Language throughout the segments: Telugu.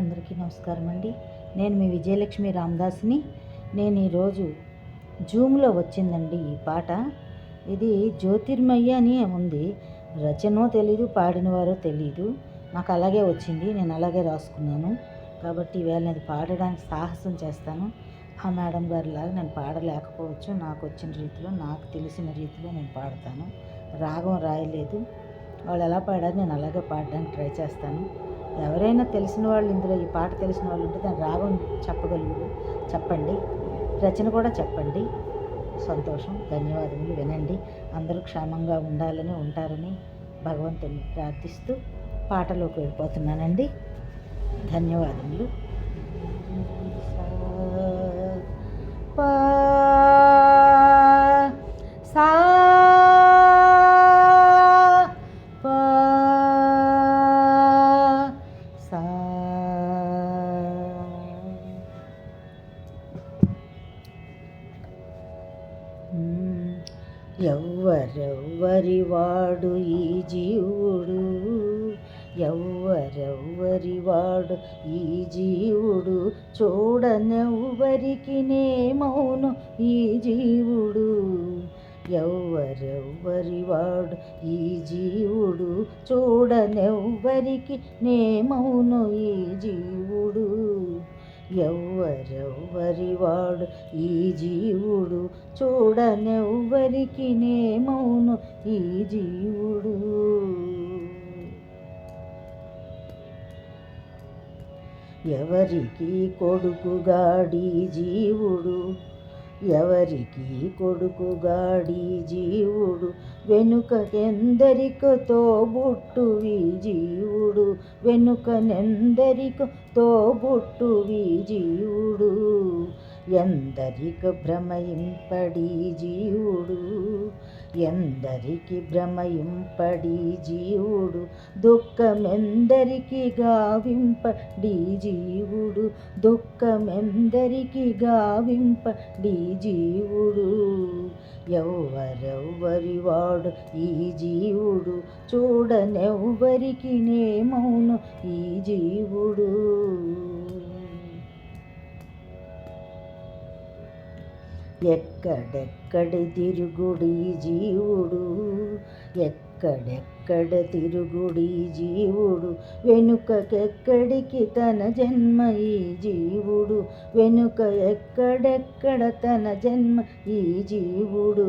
అందరికీ నమస్కారం అండి. నేను మీ విజయలక్ష్మి రామదాస్ని. నేను ఈరోజు జూమ్లో వచ్చిందండి ఈ పాట. ఇది జ్యోతిర్మయ్య అని ఉంది. రచనో తెలీదు పాడినవారో తెలీదు. నాకు అలాగే వచ్చింది నేను అలాగే రాసుకున్నాను. కాబట్టి ఈవేళ నేను పాడడానికి సాహసం చేస్తాను. ఆ మేడం గారిలాగా నేను పాడలేకపోవచ్చు. నాకు వచ్చిన రీతిలో నాకు తెలిసిన రీతిలో నేను పాడతాను. రాగం రాయలేదు. వాళ్ళు ఎలా పాడారు నేను అలాగే పాడడానికి ట్రై చేస్తాను. ఎవరైనా తెలిసిన వాళ్ళు ఇందులో ఈ పాట తెలిసిన వాళ్ళు ఉంటే దాని రాగం చెప్పగలుగురు. చెప్పండి. రచన కూడా చెప్పండి. సంతోషం ధన్యవాదములు వినండి. అందరూ క్షేమంగా ఉండాలని ఉంటారని భగవంతుని ప్రార్థిస్తూ పాటలోకి వెళ్ళిపోతున్నానండి. ధన్యవాదములు. ఎవ్వరెవ్వరి వాడు ఈ జీవుడు? ఎవ్వరెవ్వరి వాడు ఈ జీవుడు? చూడనెవ్వరికి మౌను ఈ జీవుడు? ఎవ్వరెవ్వరి వాడు ఈ జీవుడు? చూడనెవ్వరికి మౌను ఈ జీవుడు? ఎవ్వరెవ్వరివాడు ఈ జీవుడు? చూడనెవ్వరికి మౌను ఈ జీవుడు? ఎవరికి కొడుకుగాడి జీవుడు? ఎవరికి కొడుకుగాడి జీవుడు? వెనుకకెందరికో తోబుట్టువి జీవుడు. వెనుకనెందరికో తోబుట్టువి జీవుడు. ఎందరిక భ్రమయింపడి జీవుడు. ఎందరికి భ్రమయింపడి జీవుడు. దుఃఖమెందరికి గావింపడి జీవుడు. దుఃఖమెందరికి గావింపడి జీవుడు. ఎవ్వరెవ్వరి వాడు ఈ జీవుడు? చూడనెవ్వరికి నేమౌను ఈ జీవుడు? ఎక్కడెక్కడి తిరుగుడు ఈ జీవుడు? ఎక్క ఎక్కడెక్కడ తిరుగుడి జీవుడు? వెనుకకెక్కడికి తన జన్మ ఈ జీవుడు? వెనుక ఎక్కడెక్కడ తన జన్మ ఈ జీవుడు?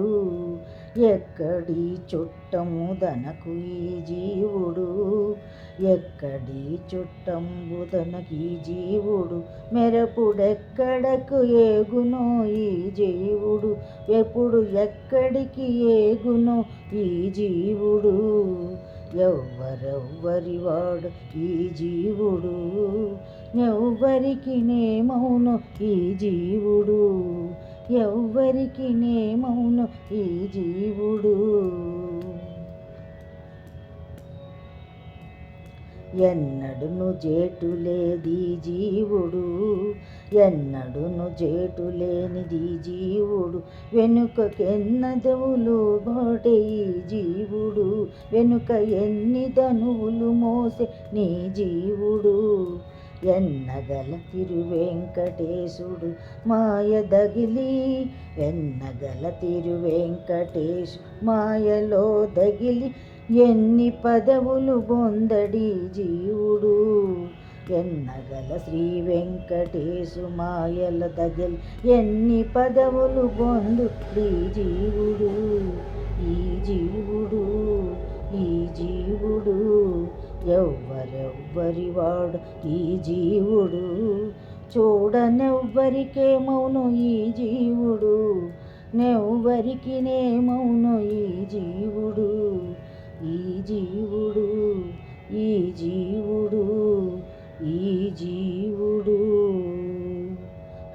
ఎక్కడి చుట్టము దనకు ఈ జీవుడు? ఎక్కడి చుట్టంబుదనకి ఈ జీవుడు? మెరపుడెక్కడకు ఏగునో ఈ జీవుడు? ఎప్పుడు ఎక్కడికి ఏగునో ఈ జీవుడు? ఎవ్వరెవ్వరి వాడు ఈ జీవుడు? ఎవ్వరికి మౌను ఈ జీవుడు? ఎవ్వరికి నేమౌను ఈ జీవుడు. ఎన్నడును జేటులేది జీవుడు ఎన్నడును జేటు లేనిది జీవుడు వెనుకకెన్నదవులు గోటే ఈ జీవుడు. వెనుక ఎన్ని ధనువులు మోసే నీ జీవుడు. ఎన్నగల తిరువెంకటేశుడు మాయ దగిలి ఎన్నగల తిరువెంకటేశు మాయలో దగిలి ఎన్ని పదవులు పొందడి జీవుడు. ఎన్నగల శ్రీ వెంకటేశు మాయల దగలి ఎన్ని పదవులు పొందు ఈ జీవుడు. ఈ జీవుడు ఈ జీవుడు ఎవ్వరెవ్వరి వాడు ఈ జీవుడు? చూడనెవ్వరికే మౌను ఈ జీవుడు? నెవ్వరికి మౌను ఈ జీవుడు? ఈ జీవుడు ఈ జీవుడు ఈ జీవుడు.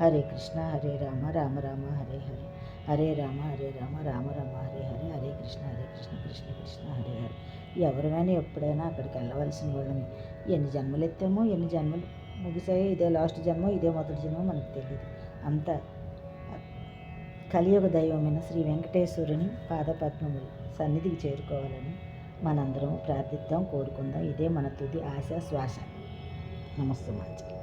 హరే కృష్ణ హరే రామ రామ రామ హరే హరే. హరే రామ హరే రామ రామ రామ హరే హరే. హరే కృష్ణ హరే కృష్ణ కృష్ణ కృష్ణ హరే హరే. ఎవరినైనా ఎప్పుడైనా అక్కడికి వెళ్ళవలసిన వాళ్ళని. ఎన్ని జన్మలు ఎత్తామో ఎన్ని జన్మలు ముగిసాయో ఇదే లాస్ట్ జన్మ ఇదే మొదటి జన్మ మనకు తెలియదు అంత కలియుగ దైవమైన శ్రీ వెంకటేశ్వరుని పాదపద్మములు సన్నిధికి చేరుకోవాలని మనందరం ప్రార్థిద్దాం కోరుకుందాం. ఇదే మన తుది ఆశ శ్వాస. నమస్తే మంచి.